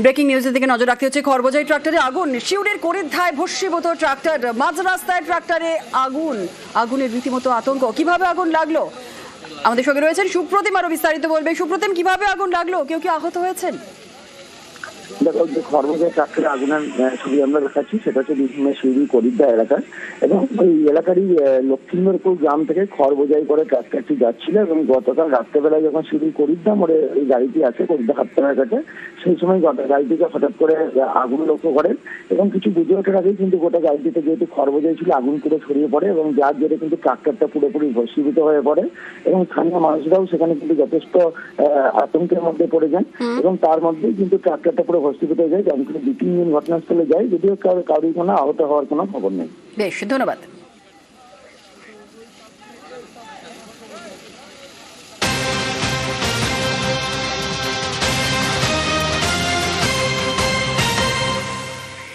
Breaking নিউজের দিকে নজর রাখতে হচ্ছে খরবজাই ট্রাক্টরে আগুন। শিউরের করিদ্ধায় ভস্মীভূত ট্রাক্টর মাঝ রাস্তায় ট্রাক্টরে আগুন। আগুনের রীতিমতো আতঙ্ক। কীভাবে আগুন লাগল? আমাদের সঙ্গে রয়েছেন সুপ্রতিম, আরও বিস্তারিত বলবে সুপ্রতিম, কীভাবে আগুন লাগল? কেউ কি আহত হয়েছেন? দেখো যে খরমুজের ট্রাক্টরে আগুনের ছবি আমরা দেখাচ্ছি সেটা হচ্ছে বিভিন্ন সিঁড়ি করিদ্দা এলাকা এবং ওই এলাকারই লক্ষ্মীন্দরপুর গ্রাম থেকে খড় বোঝাই করে ট্রাক্টরটি যাচ্ছিল এবং গতকাল রাত্রেবেলায় যখন সিঁড়ি করিদ্দা মোড়ে এই গাড়িটি আছে করিদ্দা হাততলার কাছে সেই সময় গোটা গাড়িটিকে হঠাৎ করে আগুন লক্ষ্য করেন এবং কিছু বুঝে ওঠার আগেই কিন্তু গোটা গাড়িটিতে যেহেতু খড় বোঝাই ছিল আগুন পুরো ছড়িয়ে পড়ে এবং যার জেরে কিন্তু ট্রাক্টরটা পুরোপুরি ভস্মীভূত হয়ে পড়ে এবং স্থানীয় মানুষরাও সেখানে কিন্তু যথেষ্ট আহ, আতঙ্কের মধ্যে পড়ে যান এবং তার মধ্যেই কিন্তু ট্রাক্টরটা পুরো ভস্মীভূত যাই আমি যেমন দু তিন দিন ঘটনাস্থলে যাই যদিও কারও কারোর কোনো আহত হওয়ার কোনো খবর নেই। বেশ, ধন্যবাদ।